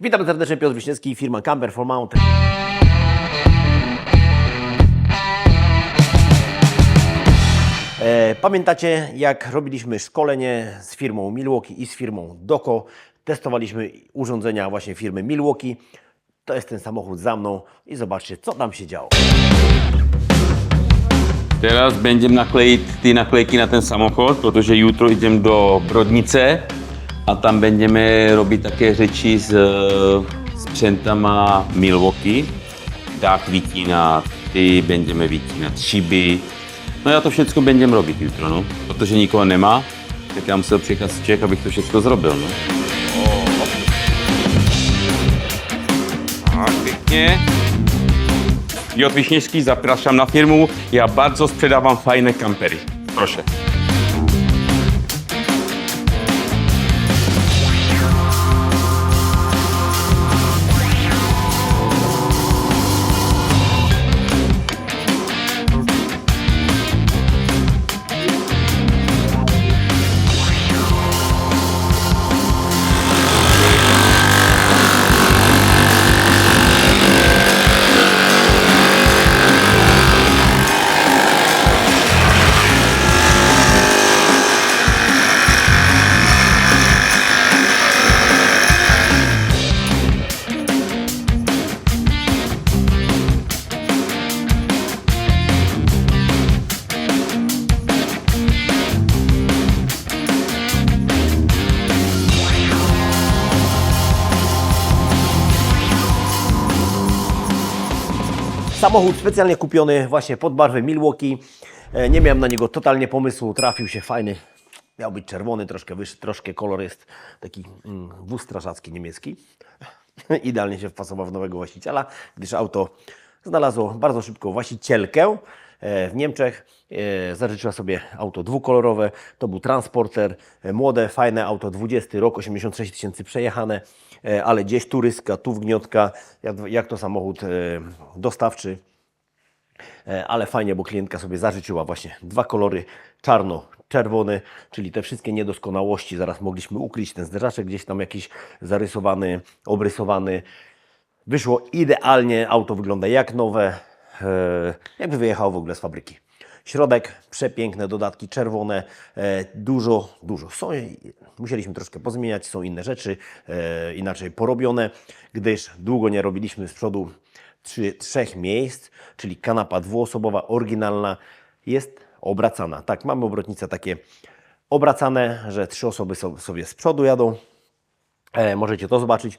Witam serdecznie, Piotr Wiśniewski, firma Camper for Mountain. E, Pamiętacie, jak robiliśmy szkolenie z firmą Milwaukee i z firmą Doko? Testowaliśmy urządzenia właśnie firmy Milwaukee. To jest ten samochód za mną i zobaczcie, co tam się działo. Teraz będziemy nakleić ty naklejki na ten samochód, protože jutro idziemy do Brodnice a tam będziemy robić takie rzeczy z e, sprzętama Milwaukee. Dach wycinać, ty będziemy wycinać szyby. No ja to wszystko będziemy robić jutro, no. Protože nikogo nie ma, tak ja musel przyjechać z Czech, abych to wszystko zrobił, no. Tak, pięknie. Piotr Wiśniewski, zapraszam na firmu. Ja bardzo sprzedawam fajne kampery. Proszę. Samochód specjalnie kupiony właśnie pod barwę Milwaukee. E, Nie miałem na niego totalnie pomysłu, trafił się fajny. Miał być czerwony, troszkę wyższy, troszkę kolor jest taki mm, wóz strażacki niemiecki. Idealnie się wpasował w nowego właściciela, gdyż auto znalazło bardzo szybko właścicielkę e, w Niemczech. E, Zażyczyła sobie auto dwukolorowe. To był transporter, młode, fajne auto, 20 rok, 86 tysięcy przejechane, ale gdzieś turyska, tu wgniotka, jak, to samochód dostawczy. E, ale fajnie, bo klientka sobie zażyczyła właśnie dwa kolory, czarno-czerwony, czyli te wszystkie niedoskonałości. Zaraz mogliśmy ukryć ten zderzaczek gdzieś tam jakiś zarysowany, obrysowany. Wyszło idealnie, auto wygląda jak nowe, e, jakby wyjechało w ogóle z fabryki. Środek, przepiękne dodatki czerwone, e, dużo, dużo. Są, musieliśmy troszkę pozmieniać, są inne rzeczy, e, inaczej porobione, gdyż długo nie robiliśmy z przodu trzy, trzech miejsc, czyli kanapa dwuosobowa, oryginalna, jest obracana. Tak, mamy obrotnice takie obracane, że trzy osoby so- sobie z przodu jadą, E, możecie to zobaczyć.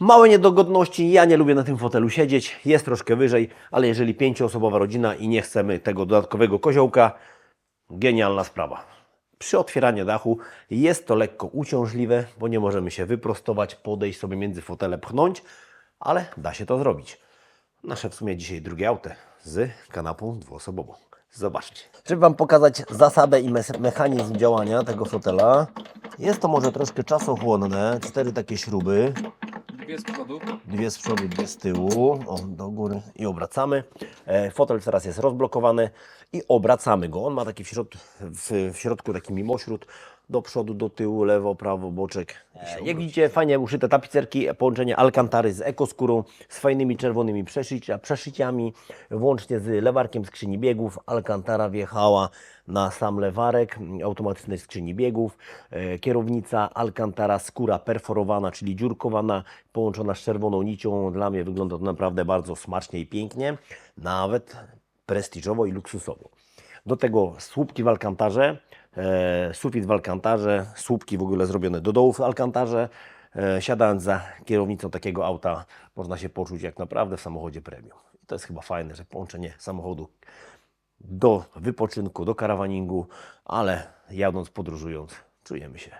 Małe niedogodności, ja nie lubię na tym fotelu siedzieć, jest troszkę wyżej, ale jeżeli pięcioosobowa rodzina i nie chcemy tego dodatkowego koziołka, genialna sprawa. Przy otwieraniu dachu jest to lekko uciążliwe, bo nie możemy się wyprostować, podejść sobie między fotele, pchnąć, ale da się to zrobić. Nasze w sumie dzisiaj drugie auto z kanapą dwuosobową. Zobaczcie. Żeby Wam pokazać zasadę i mes- mechanizm działania tego fotela, jest to może troszkę czasochłonne. Cztery takie śruby, Dwie z przodu. dwie z przodu, dwie z tyłu, o, do góry i obracamy. E, fotel teraz jest rozblokowany i obracamy go. On ma taki w, środ w, w środku taki mimośród, do przodu, do tyłu, lewo, prawo, boczek. E, jak widzicie, fajnie uszyte tapicerki, połączenie alkantary z ekoskórą, z fajnymi czerwonymi przeszycia, przeszyciami, włącznie z lewarkiem skrzyni biegów. Alkantara wjechała na sam lewarek mm, automatycznej skrzyni biegów. E, kierownica Alcantara skóra perforowana, czyli dziurkowana, połączona z czerwoną nicią. Dla mnie wygląda to naprawdę bardzo smacznie i pięknie, nawet prestiżowo i luksusowo. Do tego słupki w Alcantarze, sufit w Alcantarze, słupki w ogóle zrobione do dołu w Alcantarze. E, siadając za kierownicą takiego auta, można się poczuć jak naprawdę w samochodzie premium. I to jest chyba fajne, że połączenie samochodu do wypoczynku, do karawaningu, ale jadąc, podróżując, czujemy się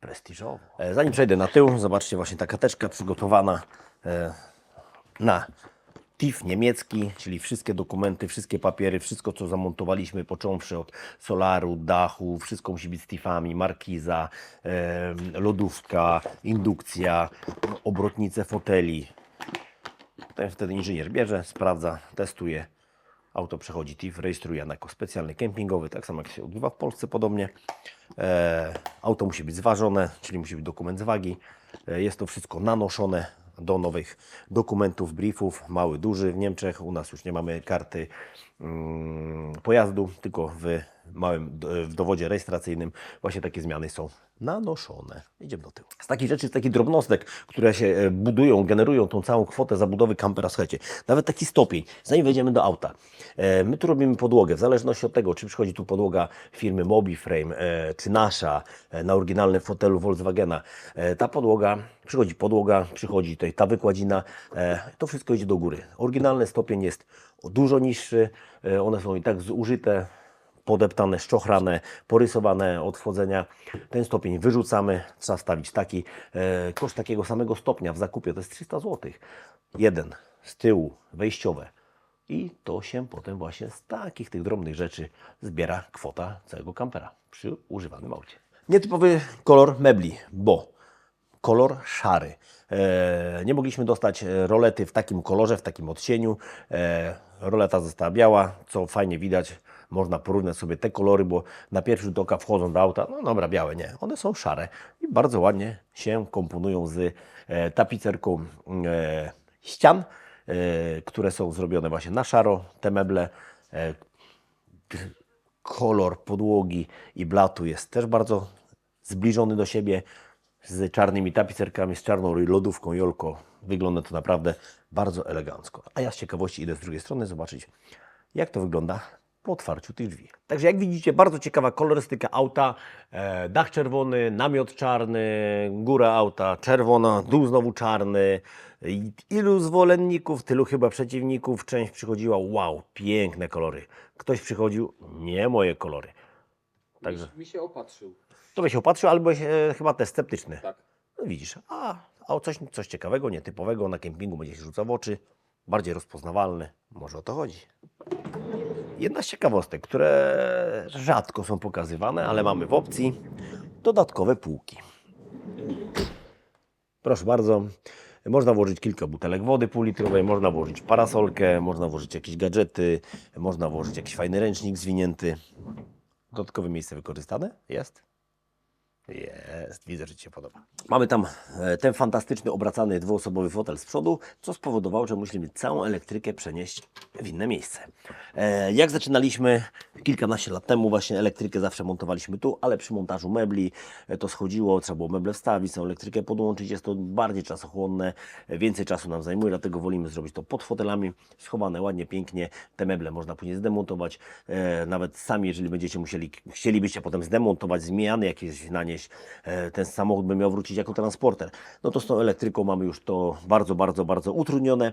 prestiżowo. E, Zanim przejdę na tył, zobaczcie właśnie ta kateczka przygotowana e, na TIF niemiecki, czyli wszystkie dokumenty, wszystkie papiery, wszystko co zamontowaliśmy, począwszy od solaru, dachu, wszystko musi być z TIFami, markiza, lodówka, indukcja, obrotnice foteli. Potem wtedy inżynier bierze, sprawdza, testuje, Auto przechodzi TIF, rejestruje jako specjalny kempingowy, tak samo jak się odbywa w Polsce podobnie. E, auto musi być zważone, czyli musi być dokument z wagi. E, jest to wszystko nanoszone do nowych dokumentów, briefów, mały, duży w Niemczech. U nas już nie mamy karty mm, pojazdu, tylko w małym w dowodzie rejestracyjnym właśnie takie zmiany są nanoszone. Idziemy do tyłu. Z takich rzeczy, z takich drobnostek, które się e, budują, generują tą całą kwotę zabudowy kampera, słuchajcie, nawet taki stopień, zanim wejdziemy do auta. E, My tu robimy podłogę, w zależności od tego, czy przychodzi tu podłoga firmy Mobiframe, e, czy nasza, na oryginalnym fotelu Volkswagena. Ta podłoga, przychodzi podłoga, przychodzi tutaj ta wykładzina, to wszystko idzie do góry. Oryginalny stopień jest dużo niższy, one są i tak zużyte, podeptane, szczochrane, porysowane od wchodzenia. Ten stopień wyrzucamy, trzeba wstawić taki. E, koszt takiego samego stopnia w zakupie to jest 300 zł. Jeden z tyłu, wejściowe. I to się potem właśnie z takich tych drobnych rzeczy zbiera kwota całego kampera przy używanym aucie. Nietypowy kolor mebli, bo kolor szary. E, nie mogliśmy dostać e, rolety w takim kolorze, w takim odcieniu. E, roleta została biała, co fajnie widać. Można porównać sobie te kolory, bo na pierwszy rzut oka wchodzą do auta, no dobra, białe, nie. One są szare i bardzo ładnie się komponują z tapicerką ścian, które są zrobione właśnie na szaro, te meble. Kolor podłogi i blatu jest też bardzo zbliżony do siebie z czarnymi tapicerkami, z czarną lodówką Jolko. Wygląda to naprawdę bardzo elegancko. A ja z ciekawości idę z drugiej strony zobaczyć, jak to wygląda po otwarciu tych drzwi. Także jak widzicie, bardzo ciekawa kolorystyka auta. E, dach czerwony, namiot czarny, góra auta czerwona, dół znowu czarny. Ilu zwolenników, tylu chyba przeciwników. Część przychodziła, wow, piękne kolory. Ktoś przychodził, nie moje kolory. Także Mi się opatrzył. To byś się opatrzył, albo byłeś e, chyba też sceptyczny. Tak. No widzisz, a, a coś, coś ciekawego, nietypowego na kempingu będzie się rzucał w oczy, bardziej rozpoznawalny, może o to chodzi. Jedna z ciekawostek, które rzadko są pokazywane, ale mamy w opcji dodatkowe półki. Proszę bardzo, można włożyć kilka butelek wody półlitrowej, można włożyć parasolkę, można włożyć jakieś gadżety, można włożyć jakiś fajny ręcznik zwinięty. Dodatkowe miejsce wykorzystane? Jest? Jest, widzę, że Ci się podoba. Mamy tam e, ten fantastyczny, obracany dwuosobowy fotel z przodu, co spowodowało, że musieliśmy całą elektrykę przenieść w inne miejsce. E, Jak zaczynaliśmy kilkanaście lat temu, właśnie elektrykę zawsze montowaliśmy tu, ale przy montażu mebli e, to schodziło, trzeba było meble wstawić, całą elektrykę podłączyć, jest to bardziej czasochłonne, więcej czasu nam zajmuje, dlatego wolimy zrobić to pod fotelami, schowane ładnie, pięknie. Te meble można później zdemontować, nawet sami, jeżeli będziecie musieli, chcielibyście potem zdemontować, zmiany jakieś nanieść, e, ten samochód by miał wrócić jako transporter. No to z tą elektryką mamy już to bardzo, bardzo, bardzo utrudnione,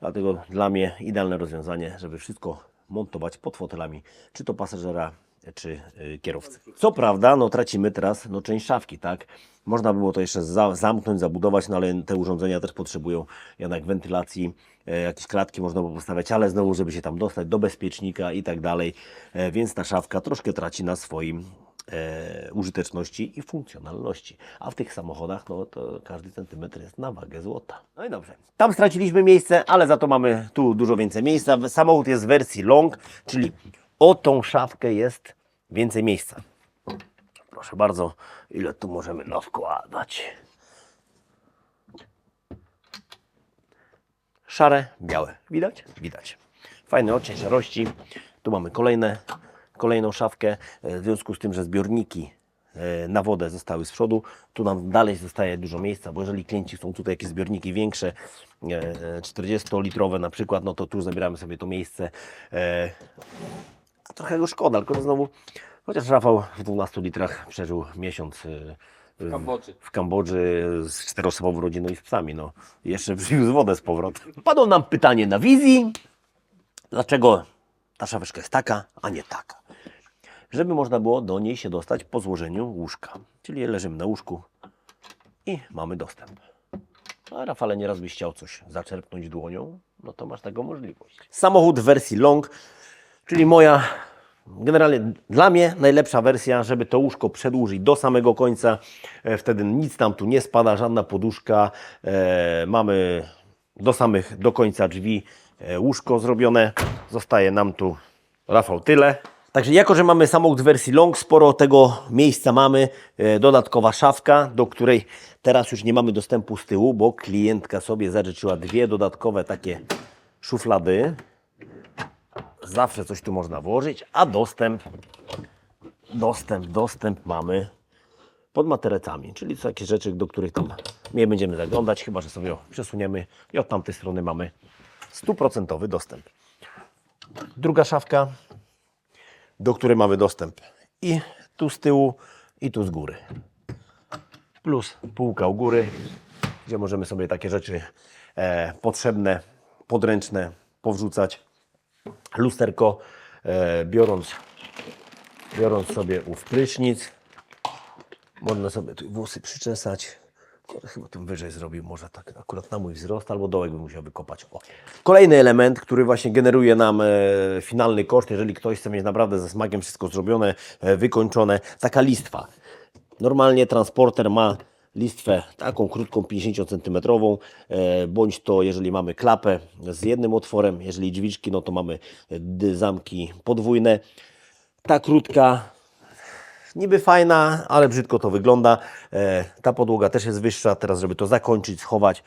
dlatego dla mnie idealne rozwiązanie, żeby wszystko montować pod fotelami, czy to pasażera, czy y, kierowcy. Co prawda, no tracimy teraz no, część szafki, tak? Można było to jeszcze za, zamknąć, zabudować, no ale te urządzenia też potrzebują jednak wentylacji, e, jakieś klatki można było postawiać, ale znowu, żeby się tam dostać do bezpiecznika i tak dalej, e, więc ta szafka troszkę traci na swoim e, użyteczności i funkcjonalności. A w tych samochodach, no to każdy centymetr jest na wagę złota. No i dobrze. Tam straciliśmy miejsce, ale za to mamy tu dużo więcej miejsca. Samochód jest w wersji long, czyli o tą szafkę jest więcej miejsca. Proszę bardzo, ile tu możemy nawkładać. Szare, białe. Widać? Widać. Fajny odcień szarości. Tu mamy kolejne, kolejną szafkę. E, W związku z tym, że zbiorniki e, na wodę zostały z przodu, tu nam dalej zostaje dużo miejsca, bo jeżeli klienci chcą tutaj jakieś zbiorniki większe, e, 40-litrowe na przykład, no to tu zabieramy sobie to miejsce. E, trochę go szkoda, tylko znowu, chociaż Rafał w 12 litrach przeżył miesiąc e, W Kambodży. w Kambodży z czteroosobową rodziną i z psami. No. Jeszcze przywiózł wodę z powrotem. Padło nam pytanie na wizji, dlaczego ta szafeczka jest taka, a nie taka. Żeby można było do niej się dostać po złożeniu łóżka. Czyli leżymy na łóżku i mamy dostęp. A Rafale nieraz byś chciał coś zaczerpnąć dłonią, no to masz taką możliwość. Samochód w wersji long, czyli moja Generalnie dla mnie najlepsza wersja, żeby to łóżko przedłużyć do samego końca. E, Wtedy nic tam tu nie spada, żadna poduszka. E, mamy do samych, do końca drzwi. E, łóżko zrobione. Zostaje nam tu, Rafał, tyle. Także jako, że mamy samochód w wersji long, sporo tego miejsca mamy. E, Dodatkowa szafka, do której teraz już nie mamy dostępu z tyłu, bo klientka sobie zażyczyła dwie dodatkowe takie szuflady. Zawsze coś tu można włożyć, a dostęp, dostęp, dostęp mamy pod materecami, czyli takie rzeczy, do których tam nie będziemy zaglądać, chyba że sobie przesuniemy i od tamtej strony mamy stuprocentowy dostęp. Druga szafka, do której mamy dostęp i tu z tyłu, i tu z góry. Plus półka u góry, gdzie możemy sobie takie rzeczy e, potrzebne, podręczne powrzucać. Lusterko, e, biorąc, biorąc sobie ów prysznic, można sobie tu włosy przyczesać. Chyba tu wyżej zrobił, może tak akurat na mój wzrost, albo dołek bym musiał wykopać. O. Kolejny element, który właśnie generuje nam e, finalny koszt, jeżeli ktoś chce mieć naprawdę ze smakiem wszystko zrobione, e, wykończone, taka listwa. Normalnie transporter ma listwę taką krótką, 50 cm, e, bądź to jeżeli mamy klapę z jednym otworem, jeżeli drzwiczki, no to mamy zamki podwójne. Ta krótka, niby fajna, ale brzydko to wygląda. E, ta podłoga też jest wyższa, teraz żeby to zakończyć, schować,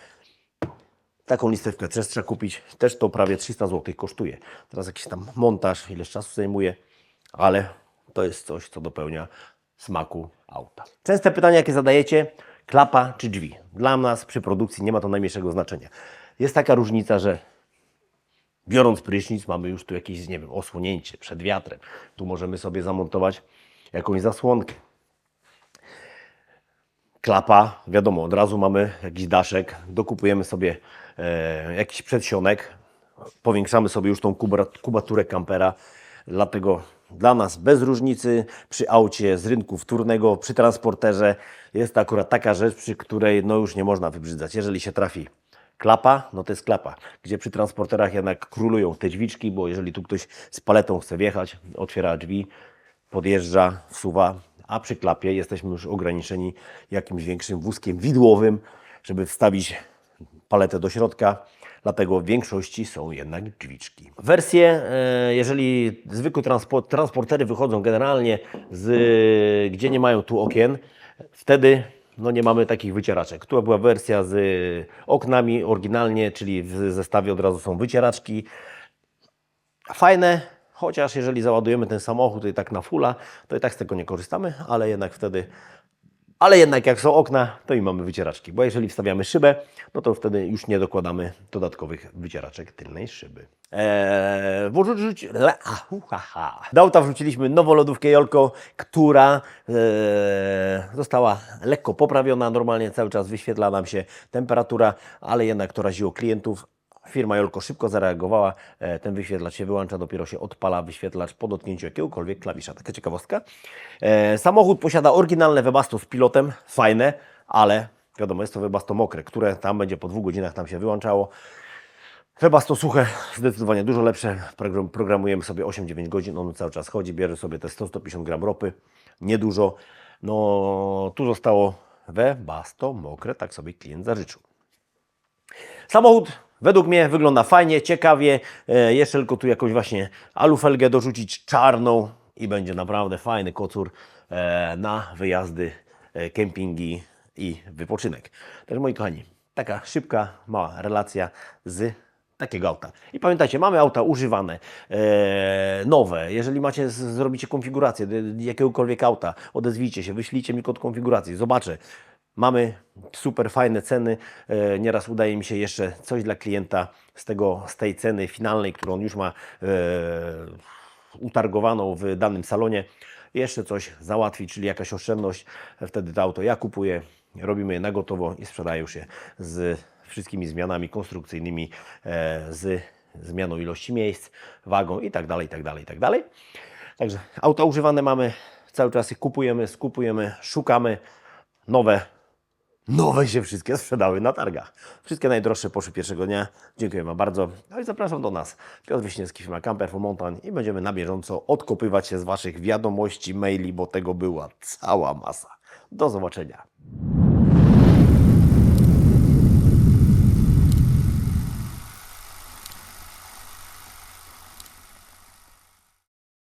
Taką listewkę też trzeba kupić. Też to prawie 300 zł kosztuje. Teraz jakiś tam montaż, ileś czasu zajmuje, ale to jest coś, co dopełnia smaku auta. Częste pytania, jakie zadajecie, klapa czy drzwi? Dla nas przy produkcji nie ma to najmniejszego znaczenia. Jest taka różnica, że biorąc prysznic mamy już tu jakieś, nie wiem, osłonięcie przed wiatrem. Tu możemy sobie zamontować jakąś zasłonkę klapa, wiadomo, od razu mamy jakiś daszek, dokupujemy sobie e, jakiś przedsionek, powiększamy sobie już tą kubaturę kampera, dlatego dla nas bez różnicy przy aucie z rynku wtórnego, przy transporterze jest to akurat taka rzecz, przy której no już nie można wybrzydzać. Jeżeli się trafi klapa, no to jest klapa, gdzie przy transporterach jednak królują te drzwiczki, bo jeżeli tu ktoś z paletą chce wjechać, otwiera drzwi, podjeżdża, wsuwa, a przy klapie jesteśmy już ograniczeni jakimś większym wózkiem widłowym, żeby wstawić paletę do środka. Dlatego w większości są jednak drzwiczki. Wersje, e, jeżeli zwykłe transpo- transportery wychodzą generalnie z, gdzie nie mają tu okien, wtedy no nie mamy takich wycieraczek. Tu była wersja z oknami oryginalnie, czyli w zestawie od razu są wycieraczki. Fajne, chociaż jeżeli załadujemy ten samochód i tak na fulla, to i tak z tego nie korzystamy, ale jednak wtedy, ale jednak jak są okna, to i mamy wycieraczki, bo jeżeli wstawiamy szybę, no to wtedy już nie dokładamy dodatkowych wycieraczek tylnej szyby. Eee, wrzuć, le, wrzuciliśmy nową lodówkę Jolko, która eee, została lekko poprawiona, normalnie cały czas wyświetla nam się temperatura, ale jednak to raziło klientów, Firma Jolko szybko zareagowała, e, ten wyświetlacz się wyłącza, dopiero się odpala wyświetlacz po dotknięciu jakiegokolwiek klawisza. Taka ciekawostka. E, samochód posiada oryginalne Webasto z pilotem, fajne, ale wiadomo, jest to Webasto mokre, które tam będzie po dwóch godzinach tam się wyłączało. Webasto suche, zdecydowanie dużo lepsze. Program- Programujemy sobie 8-9 godzin, on cały czas chodzi, bierze sobie te 100-150 gram ropy, niedużo. No, tu zostało Webasto mokre, tak sobie klient zażyczył. Samochód według mnie wygląda fajnie, ciekawie. E, jeszcze tylko tu jakąś właśnie alufelgę dorzucić czarną i będzie naprawdę fajny kocur e, na wyjazdy, e, kempingi i wypoczynek. Także moi kochani, taka szybka, mała relacja z takiego auta. I pamiętajcie, mamy auta używane, nowe. Jeżeli macie, zrobicie konfigurację jakiegokolwiek auta, odezwijcie się, wyślijcie mi kod konfiguracji, zobaczę. Mamy super fajne ceny. E, Nieraz udaje mi się jeszcze coś dla klienta z, tego, z tej ceny finalnej, którą on już ma e, utargowaną w danym salonie, jeszcze coś załatwić, czyli jakaś oszczędność. Wtedy to auto ja kupuję, robimy je na gotowo i sprzedaję już je z wszystkimi zmianami konstrukcyjnymi, e, z zmianą ilości miejsc, wagą i tak dalej, i tak dalej, i tak dalej. Także auta używane mamy, cały czas je kupujemy, skupujemy, szukamy. Nowe Nowe się wszystkie sprzedały na targach. Wszystkie najdroższe poszły pierwszego dnia. Dziękuję Wam bardzo. No i zapraszam do nas. Piotr Wiśniewski, firma Camper for Mountain i będziemy na bieżąco odkopywać się z Waszych wiadomości, maili, bo tego była cała masa. Do zobaczenia.